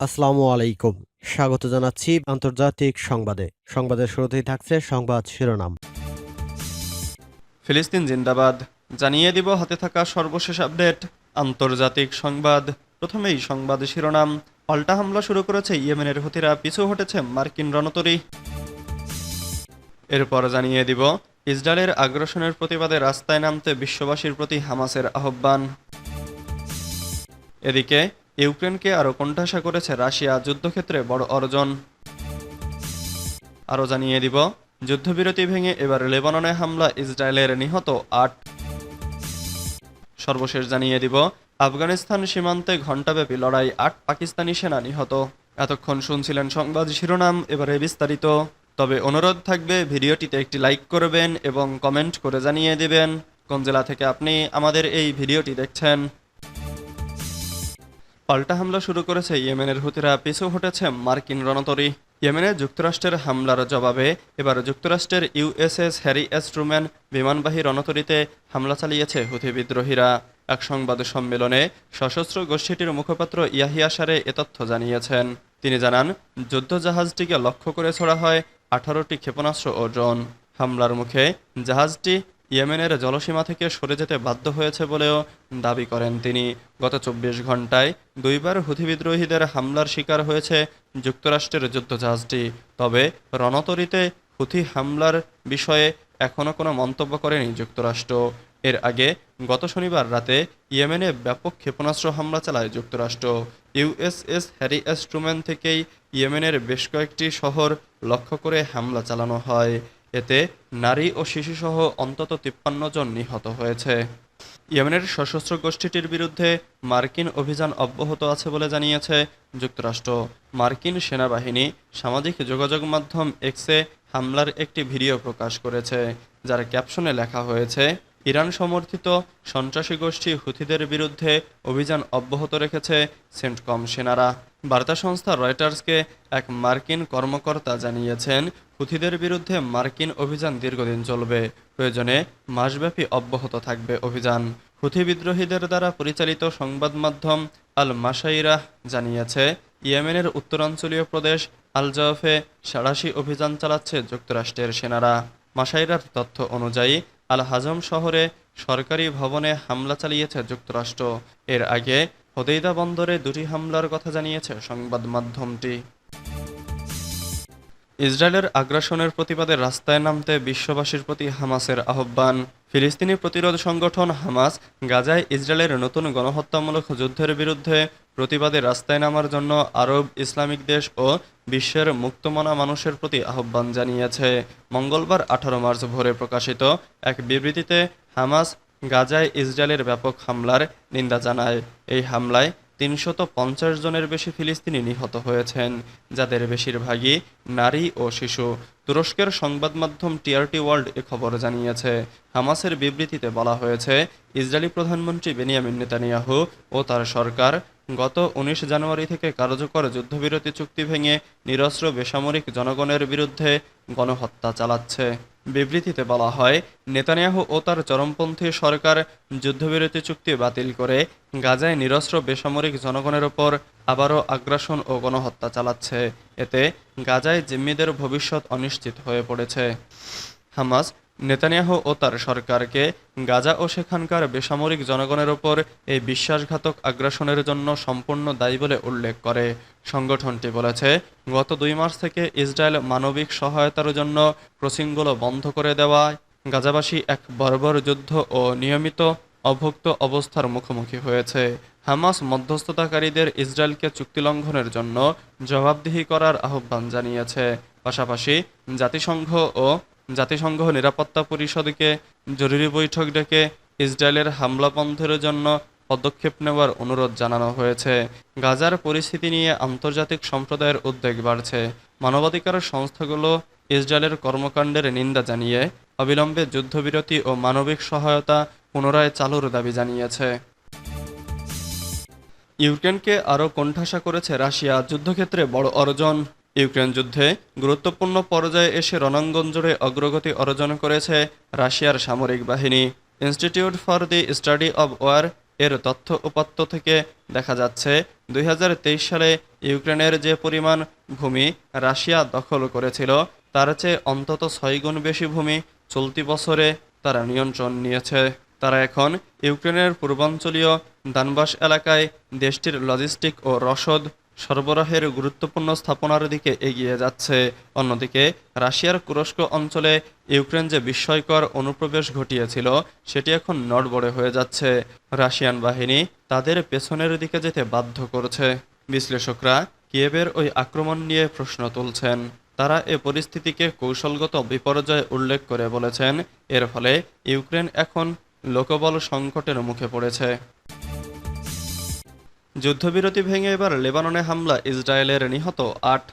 আসসালামু আলাইকুম। স্বাগত জানাচ্ছি আন্তর্জাতিক সংবাদে। সংবাদের শুরুতেই থাকছে সংবাদ শিরোনাম। ফিলিস্তিন জিন্দাবাদ। জানিয়ে দিব হাতে থাকা সর্বশেষ আপডেট। আন্তর্জাতিক সংবাদ। প্রথমেই সংবাদ শিরোনাম। পাল্টা হামলা শুরু করেছে ইয়েমেনের হুতিরা। পিছু হটেছে মার্কিন রণতরী। এরপর জানিয়ে দিব, ইসরায়েলের আগ্রাসনের প্রতিবাদে রাস্তায় নামতে বিশ্ববাসীর প্রতি হামাসের আহ্বান। এদিকে ইউক্রেনকে আরও কোণঠাসা করেছে রাশিয়া যুদ্ধক্ষেত্রে বড় অর্জন। আরও জানিয়ে দিব, যুদ্ধবিরতি ভেঙে এবার লেবাননে হামলা ইসরায়েলের নিহত আট। সর্বশেষ জানিয়ে দিব, আফগানিস্তান সীমান্তে ঘণ্টাব্যাপী লড়াই আট পাকিস্তানি সেনা নিহত। এতক্ষণ শুনছিলেন সংবাদ শিরোনাম, এবারে বিস্তারিত। তবে অনুরোধ থাকবে, ভিডিওটিতে একটি লাইক করবেন এবং কমেন্ট করে জানিয়ে দিবেন। কোন জেলা থেকে আপনি আমাদের এই ভিডিওটি দেখছেন? পাল্টা হামলা শুরু করেছে ইয়েমেনের হুতিরা। পিছু হটেছে মার্কিন রণতরী। ইয়েমেনে যুক্তরাষ্ট্রের হামলার জবাবে এবার যুক্তরাষ্ট্রের ইউএসএস হ্যারি এস ট্রুম্যান বিমানবাহী রণতরীতে হামলা চালিয়েছে হুথি বিদ্রোহীরা। এক সংবাদ সম্মেলনে সশস্ত্র গোষ্ঠীটির মুখপাত্র ইয়াহিয়া সারে এ তথ্য জানিয়েছেন। তিনি জানান, যুদ্ধজাহাজটিকে লক্ষ্য করে ছোড়া হয় আঠারোটি ক্ষেপণাস্ত্র ও ড্রোন। হামলার মুখে জাহাজটি ইয়েমেনের জলসীমা থেকে সরে যেতে বাধ্য হয়েছে বলেও দাবি করেন তিনি। গত চব্বিশ ঘন্টায় দুইবার হুথি বিদ্রোহীদের হামলার শিকার হয়েছে যুক্তরাষ্ট্রের যুদ্ধজাহাজটি। তবে রণতরীতে হুথি হামলার বিষয়ে এখনও কোনো মন্তব্য করেনি যুক্তরাষ্ট্র। এর আগে গত শনিবার রাতে ইয়েমেনে ব্যাপক ক্ষেপণাস্ত্র হামলা চালায় যুক্তরাষ্ট্র। ইউএসএস হ্যারি এস ট্রুম্যান থেকেই ইয়েমেনের বেশ কয়েকটি শহর লক্ষ্য করে হামলা চালানো হয়। এতে নারী ও শিশুসহ অন্তত তিপ্পান্ন জন নিহত হয়েছে। ইয়েমেনের সশস্ত্র গোষ্ঠীটির বিরুদ্ধে মার্কিন অভিযান অব্যাহত আছে বলে জানিয়েছে যুক্তরাষ্ট্র। মার্কিন সেনাবাহিনী সামাজিক যোগাযোগ মাধ্যম এক্সে হামলার একটি ভিডিও প্রকাশ করেছে, যার ক্যাপশনে লেখা হয়েছে ইরান সমর্থিত সন্ত্রাসী গোষ্ঠী হুথিদের বিরুদ্ধে অভিযান অব্যাহত রেখেছে সেন্টকম সেনারা। বার্তা সংস্থা রয়টার্সকে এক মার্কিন কর্মকর্তা জানিয়েছেন, হুথিদের বিরুদ্ধে মার্কিন অভিযান দীর্ঘদিন চলবে। প্রয়োজনে মাসব্যাপী অব্যাহত থাকবে অভিযান। হুথি বিদ্রোহীদের দ্বারা পরিচালিত সংবাদ মাধ্যম আল মাসাইরাহ জানিয়েছে, ইয়েমেনের উত্তরাঞ্চলীয় প্রদেশ আল জাওফে সাড়াশি অভিযান চালাচ্ছে যুক্তরাষ্ট্রের সেনারা। মাসাইরার তথ্য অনুযায়ী আল হাজম শহরে সরকারি ভবনে হামলা চালিয়েছে যুক্তরাষ্ট্র। এর আগে হোদেইদা বন্দরে দুটি হামলার কথা জানিয়েছে সংবাদ মাধ্যমটি। ইসরায়েলের আগ্রাসনের প্রতিবাদে রাস্তায় নামতে বিশ্ববাসীর প্রতি হামাসের আহ্বান। ফিলিস্তিনি প্রতিরোধ সংগঠন হামাস গাজায় ইসরায়েলের নতুন গণহত্যামূলক যুদ্ধের বিরুদ্ধে প্রতিবাদে রাস্তায় নামার জন্য আরব ইসলামিক দেশ ও বিশ্বের মুক্তমনা মানুষের প্রতি আহ্বান জানিয়েছে। মঙ্গলবার আঠারো মার্চ ভোরে প্রকাশিত এক বিবৃতিতে হামাস গাজায় ইসরায়েলের ব্যাপক হামলার নিন্দা জানায়। এই হামলায় তিনশত পঞ্চাশ জনের বেশি ফিলিস্তিনি নিহত হয়েছেন, যাদের বেশিরভাগই নারী ও শিশু। তুরস্কের সংবাদ মাধ্যম টিআরটি ওয়ার্ল্ড এ খবর জানিয়েছে, হামাসের বিবৃতিতে বলা হয়েছে, ইসরায়েলি প্রধানমন্ত্রী বেনিয়ামিন নেতানিয়াহু ও তার সরকার গত উনিশ জানুয়ারি থেকে কার্যকর যুদ্ধবিরতি চুক্তি ভেঙে নিরস্ত্র বেসামরিক জনগণের বিরুদ্ধে গণহত্যা চালাচ্ছে। বিবৃতিতে বলা হয়, নেতানিয়াহু ও তার চরমপন্থী সরকার যুদ্ধবিরতি চুক্তি বাতিল করে গাজায় নিরস্ত্র বেসামরিক জনগণের ওপর আবারও আগ্রাসন ও গণহত্যা চালাচ্ছে। এতে গাজায় জিম্মিদের ভবিষ্যৎ অনিশ্চিত হয়ে পড়েছে। হামাস নেতানিয়াহু ও তার সরকারকে গাজা ও সেখানকার বেসামরিক জনগণের ওপর এই বিশ্বাসঘাতক আগ্রাসনের জন্য সম্পূর্ণ দায়ী বলে উল্লেখ করে। সংগঠনটি বলেছে, গত দুই মাস থেকে ইসরায়েল মানবিক সহায়তার জন্য ক্রসিংগুলো বন্ধ করে দেওয়ায় গাজাবাসী এক বর্বর যুদ্ধ ও নিয়মিত অভুক্ত অবস্থার মুখোমুখি হয়েছে। হামাস মধ্যস্থতাকারীদের ইসরায়েলকে চুক্তি লঙ্ঘনের জন্য জবাবদিহি করার আহ্বান জানিয়েছে। পাশাপাশি জাতিসংঘ ও জাতিসংঘ নিরাপত্তা পরিষদকে জরুরি বৈঠক ডেকে ইসরায়েলের হামলা বন্ধের জন্য পদক্ষেপ নেওয়ার অনুরোধ জানানো হয়েছে। গাজার পরিস্থিতি নিয়ে আন্তর্জাতিক সম্প্রদায়ের উদ্বেগ বাড়ছে। মানবাধিকার সংস্থাগুলো ইসরায়েলের কর্মকাণ্ডের নিন্দা জানিয়ে অবিলম্বে যুদ্ধবিরতি ও মানবিক সহায়তা পুনরায় চালুর দাবি জানিয়েছে। ইউক্রেনকে আরও কোণঠাসা করেছে রাশিয়া। যুদ্ধক্ষেত্রে বড় অর্জন ইউক্রেন যুদ্ধে গুরুত্বপূর্ণ পর্যায়ে এসে রণাঙ্গন জুড়ে অগ্রগতি অর্জন করেছে রাশিয়ার সামরিক বাহিনী। Institute for the study of war এর তথ্য উপাত্ত থেকে দেখা যাচ্ছে, দুই হাজার তেইশ সালে ইউক্রেনের যে পরিমাণ ভূমি রাশিয়া দখল করেছিল, তার চেয়ে অন্তত ছয় গুণ বেশি ভূমি চলতি বছরে তারা নিয়ন্ত্রণ নিয়েছে। তারা এখন ইউক্রেনের পূর্বাঞ্চলীয় দানবাস এলাকায় দেশটির লজিস্টিক ও রসদ সরবরাহের গুরুত্বপূর্ণ স্থাপনার দিকে এগিয়ে যাচ্ছে। অন্যদিকে, রাশিয়ার কুরস্ক অঞ্চলে ইউক্রেন যে বিস্ময়কর অনুপ্রবেশ ঘটিয়েছিল, সেটি এখন নড়বড়ে হয়ে যাচ্ছে। রাশিয়ান বাহিনী তাদের পেছনের দিকে যেতে বাধ্য করছে। বিশ্লেষকরা কিয়েভের ওই আক্রমণ নিয়ে প্রশ্ন তুলছেন। তারা এ পরিস্থিতিকে কৌশলগত বিপর্যয় উল্লেখ করে বলেছেন। এর ফলে ইউক্রেন এখন লোকবল সংকটের মুখে পড়েছে। যুদ্ধবিরতি ভেঙে এবার লেবাননে হামলা ইসরায়েলের নিহত আট।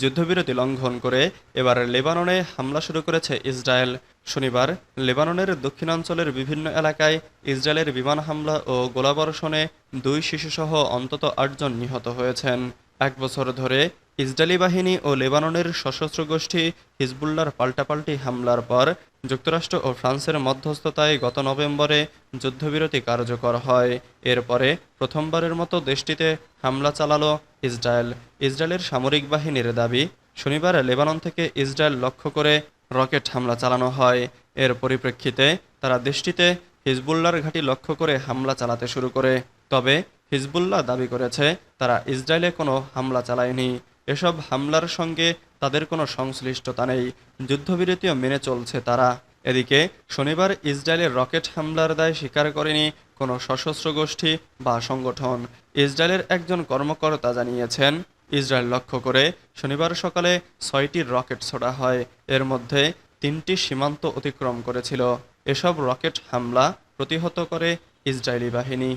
যুদ্ধবিরতি লঙ্ঘন করে এবার লেবাননে হামলা শুরু করেছে ইসরায়েল। শনিবার লেবাননের দক্ষিণাঞ্চলের বিভিন্ন এলাকায় ইসরায়েলের বিমান হামলা ও গোলাবর্ষণে দুই শিশুসহ অন্তত আটজন নিহত হয়েছেন। এক বছর ধরে ইসরায়েলি বাহিনী ও লেবাননের সশস্ত্র গোষ্ঠী হিজবুল্লার পাল্টাপাল্টি হামলার পর যুক্তরাষ্ট্র ও ফ্রান্সের মধ্যস্থতায় গত নভেম্বরে যুদ্ধবিরতি কার্যকর হয়। এরপরে প্রথমবারের মতো দেশটিতে হামলা চালালো ইসরায়েল। ইসরায়েলের সামরিক বাহিনীর দাবি, শনিবার লেবানন থেকে ইসরায়েল লক্ষ্য করে রকেট হামলা চালানো হয়। এর পরিপ্রেক্ষিতে তারা দেশটিতে হিজবুল্লার ঘাঁটি লক্ষ্য করে হামলা চালাতে শুরু করে। তবে হিজবুল্লাহ দাবি করেছে, তারা ইসরায়েলে কোনো হামলা চালায়নি। এসব হামলার সঙ্গে তাদের কোনো সংশ্লিষ্টতা নেই। যুদ্ধবিরতিও মেনে চলছে তারা। এদিকে, শনিবার ইসরায়েলের রকেট হামলার দায় স্বীকার করেনি কোনো সশস্ত্র গোষ্ঠী বা সংগঠন। ইসরায়েলের একজন কর্মকর্তা জানিয়েছেন, ইসরায়েল লক্ষ্য করে শনিবার সকালে ছয়টি রকেট ছোড়া হয়। এর মধ্যে তিনটি সীমান্ত অতিক্রম করেছিল। এসব রকেট হামলা প্রতিহত করে ইসরায়েলি বাহিনী।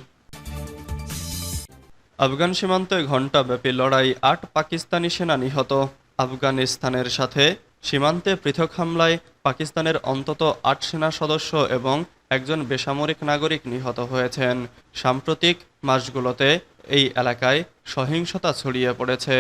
আফগান সীমান্তে ঘণ্টাব্যাপী লড়াই আট পাকিস্তানি সেনা নিহত। আফগানিস্তানের সাথে সীমান্তে পৃথক হামলায় পাকিস্তানের অন্তত আট সেনা সদস্য এবং একজন বেসামরিক নাগরিক নিহত হয়েছেন। সাম্প্রতিক মাসগুলোতে এই এলাকায় সহিংসতা ছড়িয়ে পড়েছে।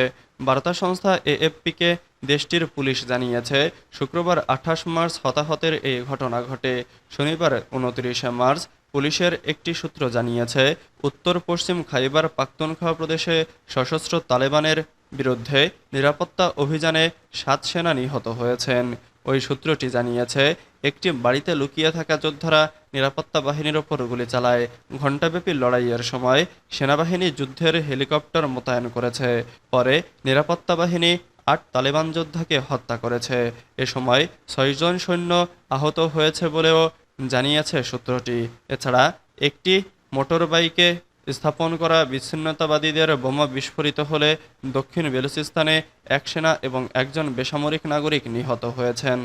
বার্তা সংস্থা এএফপিকে দেশটির পুলিশ জানিয়েছে, শুক্রবার আঠাশ মার্চ হতাহতের এই ঘটনা ঘটে। শনিবার উনত্রিশে মার্চ পুলিশের একটি সূত্র জানিয়েছে উত্তর পশ্চিম খাইবার পাখতুনখোয়া প্রদেশে সশস্ত্র তালেবানের বিরুদ্ধে নিরাপত্তা অভিযানে সাত সেনা নিহত হয়েছেন। ওই সূত্রটি জানিয়েছে, একটি বাড়িতে লুকিয়ে থাকা যোদ্ধারা নিরাপত্তা বাহিনীর ওপর গুলি চালায়। ঘণ্টাব্যাপী লড়াইয়ের সময় সেনাবাহিনী যুদ্ধের হেলিকপ্টার মোতায়েন করেছে। পরে নিরাপত্তা বাহিনী আট তালেবান যোদ্ধাকে হত্যা করেছে। এ সময় ছয়জন সৈন্য আহত হয়েছে বলেও জানিয়েছে সূত্রটি। এছাড়া, একটি মোটরবাইকে স্থাপন করা বিচ্ছিন্নতাবাদীদের বোমা বিস্ফোরিত হলে দক্ষিণ বেলুচিস্তানে এক সেনা এবং একজন বেসামরিক নাগরিক নিহত হয়েছেন।